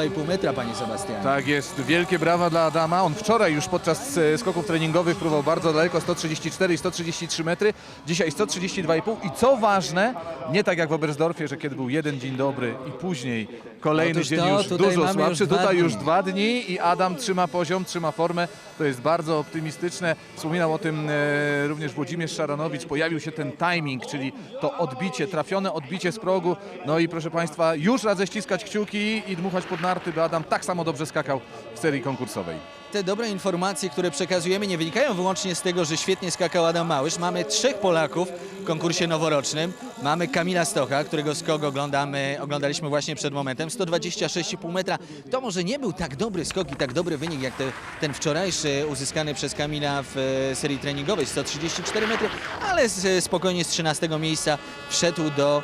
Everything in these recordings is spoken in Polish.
2,5 metra, panie Sebastianie. Tak jest, wielkie brawa dla Adama. On wczoraj już podczas e, skoków treningowych próbował bardzo daleko, 134 i 133 metry. Dzisiaj 132,5 i co ważne, nie tak jak w Oberstdorfie, że kiedy był jeden dzień dobry i później kolejny Otóż dzień to, już tutaj dużo mamy słabszy. już dwa tutaj już dwa dni i Adam trzyma poziom, trzyma formę. To jest bardzo optymistyczne. Wspominał o tym e, również Włodzimierz Szaranowicz. Pojawił się ten timing, czyli to odbicie, trafione odbicie z progu. No i proszę Państwa, już radzę ściskać kciuki i dmuchać pod narty, by Adam tak samo dobrze skakał w serii konkursowej. Te dobre informacje, które przekazujemy, nie wynikają wyłącznie z tego, że świetnie skakał Adam Małysz. Mamy trzech Polaków w konkursie noworocznym. Mamy Kamila Stocha, którego skok oglądamy, oglądaliśmy właśnie przed momentem. 126,5 metra. To może nie był tak dobry skok i tak dobry wynik, jak te, ten wczorajszy uzyskany przez Kamila w e, serii treningowej. 134 metry, ale z, spokojnie z 13 miejsca wszedł do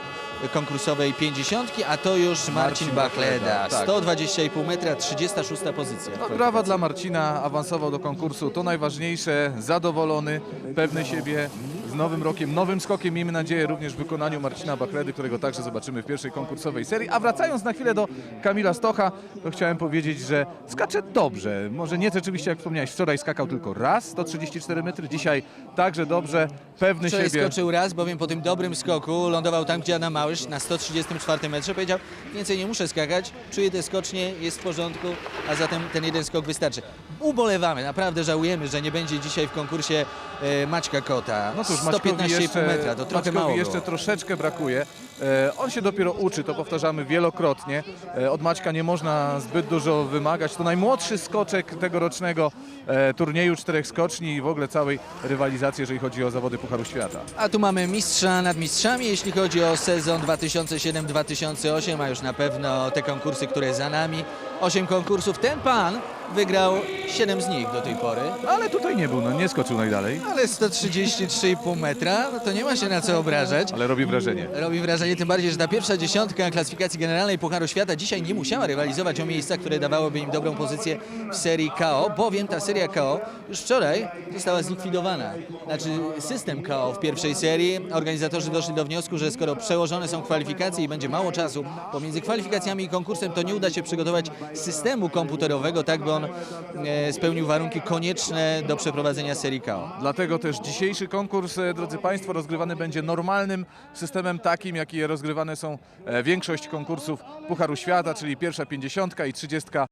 konkursowej 50, a to już Marcin, Marcin Bachleda. Bachleda, tak. 120,5 metra, 36 pozycja. No, brawa dla Marcina, awansował do konkursu. To najważniejsze, zadowolony, pewny siebie. Z nowym rokiem, nowym skokiem, miejmy nadzieję, również w wykonaniu Marcina Bachledy, którego także zobaczymy w pierwszej konkursowej serii. A wracając na chwilę do Kamila Stocha, to chciałem powiedzieć, że skacze dobrze. Może nie rzeczywiście, jak wspomniałeś, wczoraj skakał tylko raz, 134 metry, dzisiaj także dobrze, pewny Wczoraj siebie. skoczył raz, bowiem po tym dobrym skoku lądował tam, gdzie Adam Małysz na 134 metrze. Powiedział, więcej nie muszę skakać, czuję te skocznie, jest w porządku, a zatem ten jeden skok wystarczy. Ubolewamy, naprawdę żałujemy, że nie będzie dzisiaj w konkursie e, Maćka Kota. No cóż, Maćkowi 115,5 jeszcze, metra, to trochę Maćkowi mało jeszcze było. troszeczkę brakuje. E, on się dopiero uczy, to powtarzamy wielokrotnie. E, od Maćka nie można zbyt dużo wymagać. To najmłodszy skoczek tegorocznego e, turnieju czterech skoczni i w ogóle całej rywalizacji, jeżeli chodzi o zawody Pucharu Świata. A tu mamy mistrza nad mistrzami, jeśli chodzi o sezon 2007-2008, a już na pewno te konkursy, które za nami. Osiem konkursów. Ten pan wygrał 7 z nich do tej pory. Ale tutaj nie był, no nie skoczył najdalej, Ale 133,5 metra, no to nie ma się na co obrażać. ale robi wrażenie. Robi wrażenie tym bardziej, że ta pierwsza dziesiątka klasyfikacji generalnej Pucharu Świata dzisiaj nie musiała rywalizować o miejsca, które dawałyby im dobrą pozycję w serii KO, bowiem ta seria KO już wczoraj została zlikwidowana. Znaczy system KO w pierwszej serii. Organizatorzy doszli do wniosku, że skoro przełożone są kwalifikacje i będzie mało czasu pomiędzy kwalifikacjami i konkursem, to nie uda się przygotować systemu komputerowego, tak by on e, spełnił warunki konieczne do przeprowadzenia serii KO. Dlatego też dzisiejszy konkurs, e, drodzy Państwo, rozgrywany będzie normalnym systemem takim, jakie rozgrywane są e, większość konkursów Pucharu Świata, czyli pierwsza pięćdziesiątka i trzydziestka